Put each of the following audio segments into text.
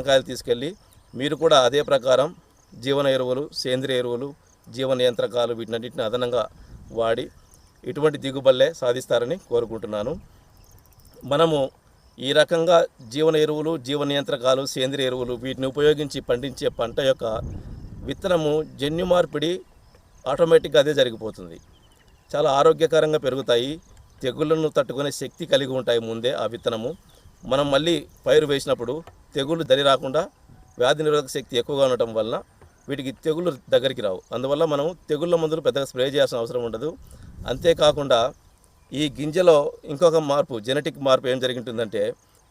కాయలు తీసుకెళ్ళి మీరు కూడా అదే ప్రకారం జీవన ఎరువులు సేంద్రియ ఎరువులు జీవన యంత్రకాలు వీటినన్నింటిని అదనంగా వాడి ఇటువంటి దిగుబడులే సాధిస్తారని కోరుకుంటున్నాను. మనము ఈ రకంగా జీవన ఎరువులు జీవన యంత్రకాలు సేంద్రియ ఎరువులు వీటిని ఉపయోగించి పండించే పంట యొక్క విత్తనము జన్యు మార్పిడి ఆటోమేటిక్గా అదే జరిగిపోతుంది. చాలా ఆరోగ్యకరంగా పెరుగుతాయి. తెగుళ్ళను తట్టుకునే శక్తి కలిగి ఉంటాయి ముందే ఆ విత్తనము. మనం మళ్ళీ పైరు వేసినప్పుడు తెగుళ్ళు దరి రాకుండా వ్యాధి నిరోధక శక్తి ఎక్కువగా ఉండటం వలన వీటికి తెగుళ్ళు దగ్గరికి రావు. అందువల్ల మనం తెగుళ్ళ మందులు పెద్దగా స్ప్రే చేయాల్సిన అవసరం ఉండదు. అంతేకాకుండా ఈ గింజలో ఇంకొక మార్పు జెనెటిక్ మార్పు ఏం జరిగింటుందంటే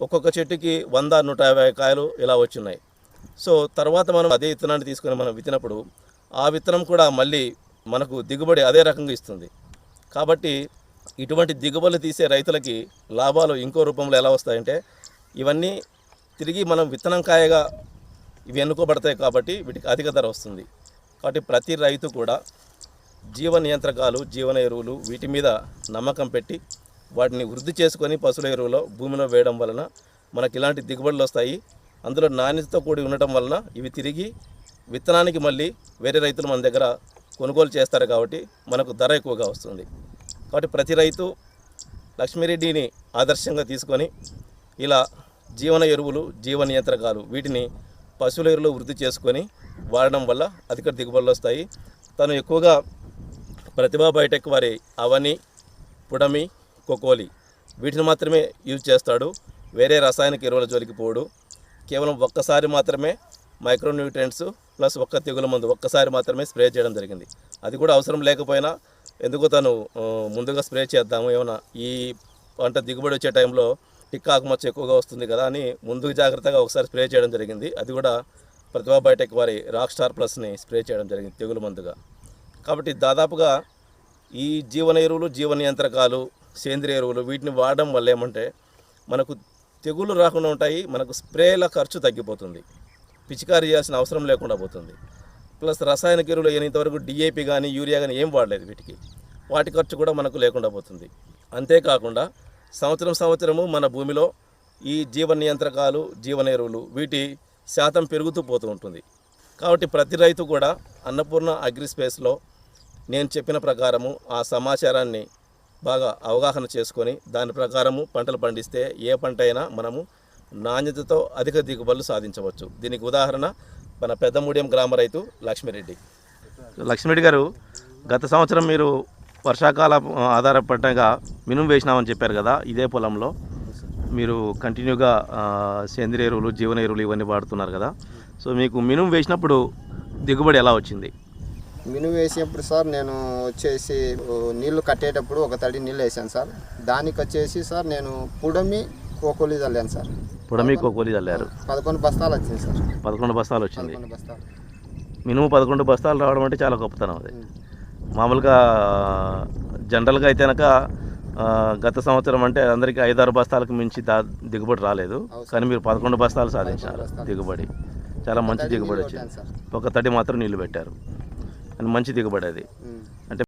ఒక్కొక్క చెట్టుకి వంద నూట యాభై కాయలు ఇలా వచ్చున్నాయి. సో తర్వాత మనం అదే విత్తనాన్ని తీసుకొని మనం విత్తినప్పుడు ఆ విత్తనం కూడా మళ్ళీ మనకు దిగుబడి అదే రకంగా ఇస్తుంది. కాబట్టి ఇటువంటి దిగుబడులు తీసే రైతులకి లాభాలు ఇంకో రూపంలో ఎలా వస్తాయంటే ఇవన్నీ తిరిగి మనం విత్తనం కాయగా ఇవి ఎన్నుకోబడతాయి కాబట్టి వీటికి అధిక ధర వస్తుంది. కాబట్టి ప్రతి రైతు కూడా జీవ నియంత్రకాలు జీవన ఎరువులు వీటి మీద నమ్మకం పెట్టి వాటిని వృద్ధి చేసుకొని పశువుల ఎరువులో భూమిలో వేయడం వలన మనకి ఇలాంటి దిగుబడులు వస్తాయి. అందులో నాణ్యతతో కూడి ఉండటం వలన ఇవి తిరిగి విత్తనానికి మళ్ళీ వేరే రైతులు మన దగ్గర కొనుగోలు చేస్తారు కాబట్టి మనకు ధర ఎక్కువగా వస్తుంది. కాబట్టి ప్రతి రైతు లక్ష్మీరెడ్డిని ఆదర్శంగా తీసుకొని ఇలా జీవన ఎరువులు జీవ నియంత్రకాలు వీటిని పశువుల ఎరువులు వృద్ధి చేసుకొని వాడడం వల్ల అధిక దిగుబడులు వస్తాయి. తను ఎక్కువగా ప్రతిభా బయోటెక్ వారి అవని పుడమి కొకోలి వీటిని మాత్రమే యూజ్ చేస్తాడు. వేరే రసాయనిక ఎరువుల జోలికి పోడు. కేవలం ఒక్కసారి మాత్రమే మైక్రోన్యూట్రియంట్స్ ప్లస్ ఒక్క తెగుల మందు ఒక్కసారి మాత్రమే స్ప్రే చేయడం జరిగింది. అది కూడా అవసరం లేకపోయినా ఎందుకు తను ముందుగా స్ప్రే చేద్దాము ఏమైనా ఈ పంట దిగుబడి వచ్చే టైంలో టిక్ ఆకుమచ్చ ఎక్కువగా వస్తుంది కదా అని ముందుకు జాగ్రత్తగా ఒకసారి స్ప్రే చేయడం జరిగింది. అది కూడా ప్రతిభా బయోటెక్ వారి రాక్ స్టార్ ప్లస్ని స్ప్రే చేయడం జరిగింది తెగులు మందుగా. కాబట్టి దాదాపుగా ఈ జీవన ఎరువులు జీవన యంత్రకాలు సేంద్రియ ఎరువులు వీటిని వాడడం వల్ల ఏమంటే మనకు తెగులు రాకుండా ఉంటాయి మనకు స్ప్రేల ఖర్చు తగ్గిపోతుంది పిచికారీ చేయాల్సిన అవసరం లేకుండా పోతుంది. ప్లస్ రసాయనిక ఎరువులు అయిన ఇంతవరకు డిఏపి కానీ యూరియా కానీ ఏం వాడలేదు వీటికి. వాటి ఖర్చు కూడా మనకు లేకుండా పోతుంది. అంతేకాకుండా సంవత్సరం సంవత్సరము మన భూమిలో ఈ జీవ నియంత్రకాలు జీవన ఎరువులు వీటి శాతం పెరుగుతూ పోతూ ఉంటుంది. కాబట్టి ప్రతి రైతు కూడా అన్నపూర్ణ అగ్రి స్పేస్లో నేను చెప్పిన ప్రకారము ఆ సమాచారాన్ని బాగా అవగాహన చేసుకొని దాని ప్రకారము పంటలు పండిస్తే ఏ పంట అయినా మనము నాణ్యతతో అధిక దిగుబడులు సాధించవచ్చు. దీనికి ఉదాహరణ మన పెద్దమూడియం గ్రామ రైతు లక్ష్మిరెడ్డి. లక్ష్మిరెడ్డి గారు గత సంవత్సరం మీరు వర్షాకాల ఆధార పంటగా మినుము వేసినామని చెప్పారు కదా ఇదే పొలంలో. మీరు కంటిన్యూగా సేంద్రియ ఎరువులు జీవన ఎరువులు ఇవన్నీ వాడుతున్నారు కదా. సో మీకు మినుము వేసినప్పుడు దిగుబడి ఎలా వచ్చింది? మినుము వేసినప్పుడు సార్ నేను వచ్చేసి నీళ్ళు కట్టేటప్పుడు ఒక తడి నీళ్ళు వేసాను సార్. దానికి వచ్చేసి సార్ నేను పుడమి కోకోలి చల్లాను సార్. పుడమి కోకోలి చల్లారు పదకొండు బస్తాలు వచ్చింది సార్. పదకొండు బస్తాలు వచ్చింది. మినిమం పదకొండు బస్తాలు రావడం అంటే చాలా గొప్పతనం అది. మామూలుగా జనరల్గా అయితే కనుక గత సంవత్సరం అంటే అందరికీ ఐదారు బస్తాలకు మించి దా దిగుబడి రాలేదు. కానీ మీరు పదకొండు బస్తాలు సాధించారు దిగుబడి. చాలా మంచి దిగుబడి వచ్చింది. ఒక తడి మాత్రం నీళ్ళు పెట్టారు. అని మంచి దిగుబడి అది. అంటే